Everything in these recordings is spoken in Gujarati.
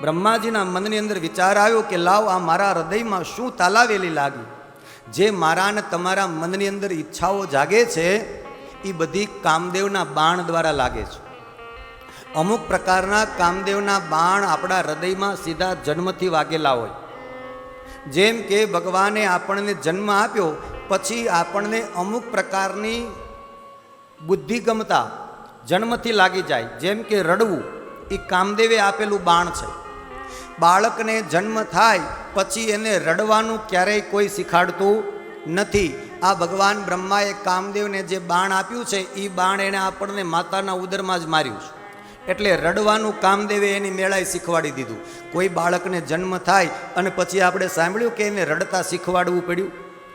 બ્રહ્માજીના મનની અંદર વિચાર આવ્યો કે લાવ આ મારા હૃદયમાં શું તાલાવેલી લાગી? જે મારા અને તમારા મનની અંદર ઈચ્છાઓ જાગે છે એ બધી કામદેવના બાણ દ્વારા લાગે છે. અમુક પ્રકારના કામદેવના બાણ આપણા હૃદયમાં સીધા જન્મથી વાગેલા હોય. જેમ કે ભગવાને આપણને જન્મ આપ્યો, પછી આપણને અમુક પ્રકારની બુદ્ધિગમતા જન્મથી લાગી જાય. જેમ કે રડવું એ કામદેવે આપેલું બાણ છે. બાળકને જન્મ થાય પછી એને રડવાનું ક્યારેય કોઈ શીખાડતું નથી. આ ભગવાન બ્રહ્માએ કામદેવને જે બાણ આપ્યું છે એ બાણ એણે આપણને માતાના ઉદરમાં જ માર્યું છે. એટલે રડવાનું કામદેવે એની મેળાએ શીખવાડી દીધું. કોઈ બાળકને જન્મ થાય અને પછી આપણે સાંભળ્યું કે એને રડતા શીખવાડવું પડ્યું?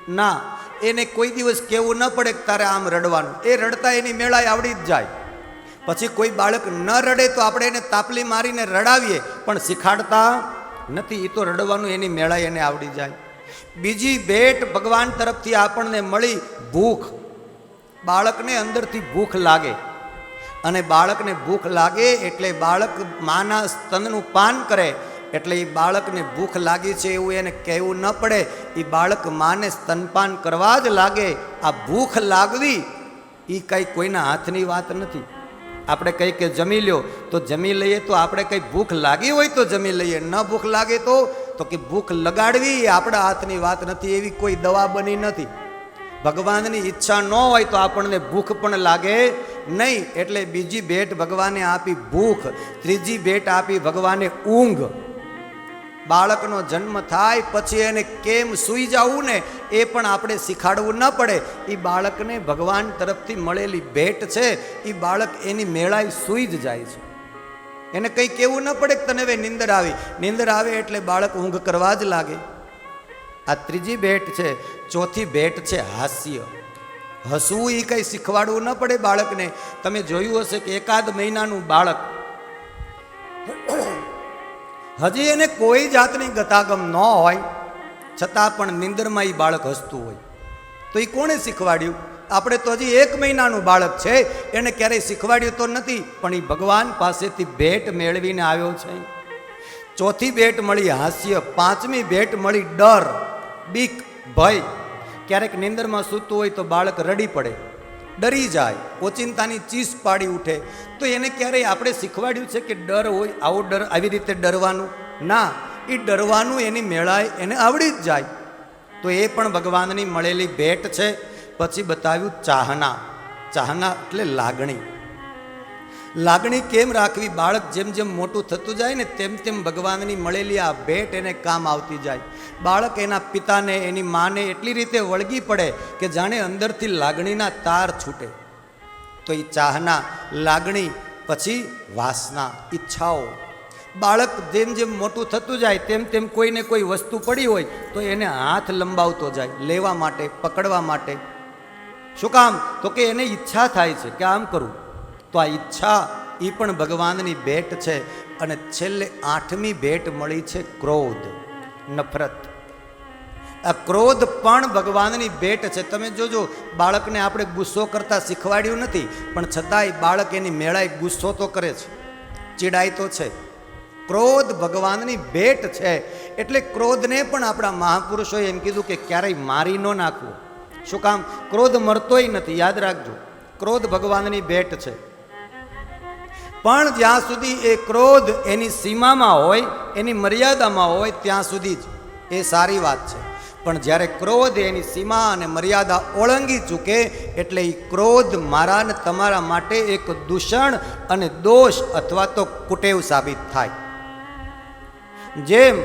ના, એને કોઈ દિવસ કહેવું ન પડે કે તારે આમ રડવાનું. એ રડતા એની મેળાએ આવડી જ જાય. પછી કોઈ બાળક ન રડે તો આપણે એને તાપલી મારીને રડાવીએ. પણ શીખાડતા નથી એ તો રડવાનું એની મેળાઈ એને આવડી જાય. બીજી ભેટ ભગવાન તરફથી આપણને મળી ભૂખ. બાળકને અંદરથી ભૂખ લાગે. અને બાળકને ભૂખ લાગે એટલે બાળક માના સ્તનનું પાન કરે. એટલે એ બાળકને ભૂખ લાગી છે એવું એને કહેવું ન પડે. એ બાળક માને સ્તનપાન કરવા જ લાગે. આ ભૂખ લાગવી એ કંઈ કોઈના હાથની વાત નથી. આપણે કંઈ કે જમી લ્યો, તો જમી લઈએ તો આપણે કંઈ ભૂખ લાગી હોય તો જમી લઈએ. ન ભૂખ લાગે તો તો કે ભૂખ લગાડવી એ આપણા હાથની વાત નથી, એવી કોઈ દવા બની નથી. ભગવાનની ઈચ્છા ન હોય તો આપણને ભૂખ પણ લાગે નહીં. એટલે બીજી ભેટ ભગવાને આપી ભૂખ, ત્રીજી ભેટ આપી ભગવાને ઊંઘ. બાળકનો જન્મ થાય પછી એને કેમ સૂઈ જવું ને એ પણ આપણે શીખાડવું ન પડે. એ બાળકને ભગવાન તરફથી મળેલી ભેટ છે એ બાળક એની મેળાએ સૂઈ જ જાય છે. એને કંઈ કહેવું ન પડે કે તને હવે નિંદર આવી. નિંદર આવે એટલે બાળક ઊંઘ કરવા જ લાગે. આ ત્રીજી ભેટ છે, ચોથી ભેટ છે હાસ્ય. હસવું એ કંઈ શીખવાડવું ન પડે બાળકને. તમે જોયું હશે કે એકાદ મહિનાનું બાળક હજી એને કોઈ જાતની ગતાગમ ન હોય, છતાં પણ નિંદરમાં એ બાળક હસતું હોય. તો એ કોણે શીખવાડ્યું? આપણે તો હજી એક મહિનાનું બાળક છે, એને ક્યારેય શીખવાડ્યું તો નથી, પણ એ ભગવાન પાસેથી ભેટ મેળવીને આવ્યો છે. ચોથી ભેટ મળી હાસ્ય, પાંચમી ભેટ મળી ડર, બીક, ભય. ક્યારેક નિંદરમાં સૂતું હોય તો બાળક રડી પડે. ડરી જાય, ઓચિંતાની ચીસ પાડી ઉઠે. તો એને ક્યારેય આપણે શીખવાડ્યું છે કે ડર હોય, આવો ડર આવી રીતે ડરવાનું? ના, એ ડરવાનું એની મેળાએ એને આવડી જ જાય. તો એ પણ ભગવાનની મળેલી ભેટ છે. પછી બતાવ્યું ચાહના. ચાહના એટલે લાગણી. લાગણી કેમ રાખવી? બાળક જેમ જેમ મોટું થતું જાય ને તેમ તેમ ભગવાનની મળેલી આ ભેટ એને કામ આવતી જાય. બાળક એના પિતાને, એની માને એટલી રીતે વળગી પડે કે જાણે અંદરથી લાગણીના તાર છૂટે. તો એ ચાહના, લાગણી, પછી વાસના, ઈચ્છાઓ. બાળક જેમ જેમ મોટું થતું જાય, તેમ તેમ કોઈને કોઈ વસ્તુ પડી હોય, તો એને હાથ લંબાવતો જાય, લેવા માટે, પકડવા માટે. શું કામ? તો કે એને ઈચ્છા થાય છે કે આમ કરું. તો આ ઈચ્છા એ પણ ભગવાનની ભેટ છે અને છેલ્લે આઠમી ભેટ મળી છે ક્રોધ, નફરત. આ ક્રોધ પણ ભગવાનની ભેટ છે. તમે જોજો, બાળકને આપણે ગુસ્સો કરતા શીખવાડ્યું નથી, પણ છતાંય બાળક એની મેળાએ ગુસ્સો તો કરે છે. ચીડાય તો છે. ક્રોધ ભગવાનની ભેટ છે. એટલે ક્રોધને પણ આપણા મહાપુરુષોએ એમ કીધું કે ક્યારેય મારી ન નાખવું. શું કામ? ક્રોધ મરતોય નથી. યાદ રાખજો. ક્રોધ ભગવાનની ભેટ છે. પણ જ્યાં સુધી એ ક્રોધ એની સીમામાં હોય, એની મર્યાદામાં હોય, ત્યાં સુધી જ એ સારી વાત છે. પણ જ્યારે ક્રોધ એની સીમા અને મર્યાદા ઓળંગી ચૂકે, એટલે એ ક્રોધ મારા ને તમારા માટે એક દૂષણ અને દોષ અથવા તો કુટેવ સાબિત થાય. જેમ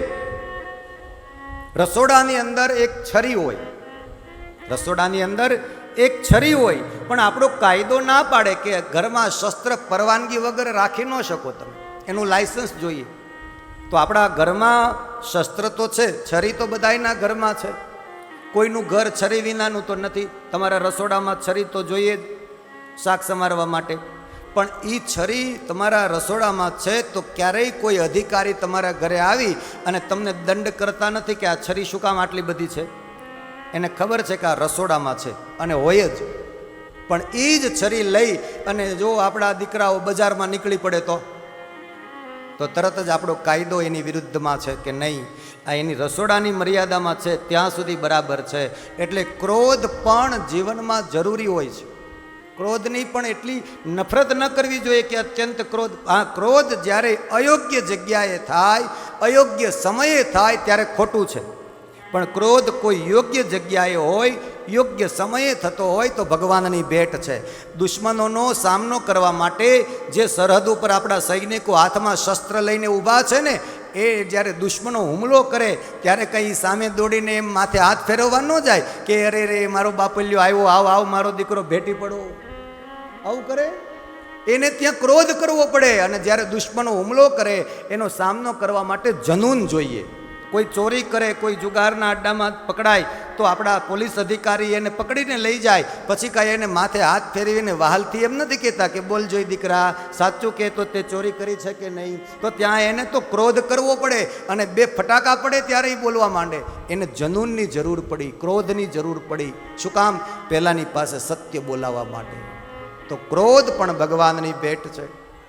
રસોડાની અંદર એક છરી હોય, રસોડાની અંદર એક છરી હોય, પણ આપણો કાયદો ના પાડે કે ઘરમાં શસ્ત્ર પરવાનગી વગર રાખી ન શકો તમે. એનું લાયસન્સ જોઈએ. તો આપણા ઘરમાં શસ્ત્ર તો છે, છરી તો બધાયના ઘરમાં છે. કોઈનું ઘર છરી વિનાનું તો નથી. તમારા રસોડામાં છરી તો જોઈએ જ શાક સમારવા માટે. પણ એ છરી તમારા રસોડામાં છે તો ક્યારેય કોઈ અધિકારી તમારા ઘરે આવી અને તમને દંડ કરતા નથી કે આ છરી શું કામ આટલી બધી છે? એને ખબર છે કે આ રસોડામાં છે અને હોય જ. પણ એ જ છરી લઈ અને જો આપણા દીકરાઓ બજારમાં નીકળી પડે તો? તો તરત જ આપણો કાયદો એની વિરુદ્ધમાં છે કે નહીં? આ એની રસોડાની મર્યાદામાં છે, ત્યાં સુધી બરાબર છે. એટલે ક્રોધ પણ જીવનમાં જરૂરી હોય છે. ક્રોધની પણ એટલી નફરત ન કરવી જોઈએ કે અત્યંત ક્રોધ. આ ક્રોધ જ્યારે અયોગ્ય જગ્યાએ થાય, અયોગ્ય સમયે થાય, ત્યારે ખોટું છે. પણ ક્રોધ કોઈ યોગ્ય જગ્યાએ હોય, યોગ્ય સમયે થતો હોય તો ભગવાનની ભેટ છે. દુશ્મનોનો સામનો કરવા માટે જે સરહદ ઉપર આપણા સૈનિકો હાથમાં શસ્ત્ર લઈને ઊભા છે ને, એ જ્યારે દુશ્મનો હુમલો કરે, ત્યારે કંઈ સામે દોડીને એમ માથે હાથ ફેરવવા ન જાય કે, અરે રે મારો બાપલ્યો આવ્યો આવ આવ, મારો દીકરો, ભેટી પડો. આવું કરે? એને ત્યાં ક્રોધ કરવો પડે અને જ્યારે દુશ્મનો હુમલો કરે, એનો સામનો કરવા માટે જનૂન જોઈએ. કોઈ ચોરી કરે, કોઈ જુગારના અડ્ડામાં પકડાય, તો આપણા પોલીસ અધિકારી એને પકડીને લઈ જાય. પછી કાંઈ એને માથે હાથ ફેરવીને વહાલથી એમ નથી કહેતા કે બોલ જોઈ દીકરા, સાચું કહે તો તે ચોરી કરી છે કે નહીં? તો ત્યાં એને તો ક્રોધ કરવો પડે અને બે ફટાકા પડે ત્યારે એ બોલવા માંડે. એને જનૂનની જરૂર પડી, ક્રોધની જરૂર પડી. શું કામ? પહેલાંની પાસે સત્ય બોલાવવા માટે. તો ક્રોધ પણ ભગવાનની ભેટ છે.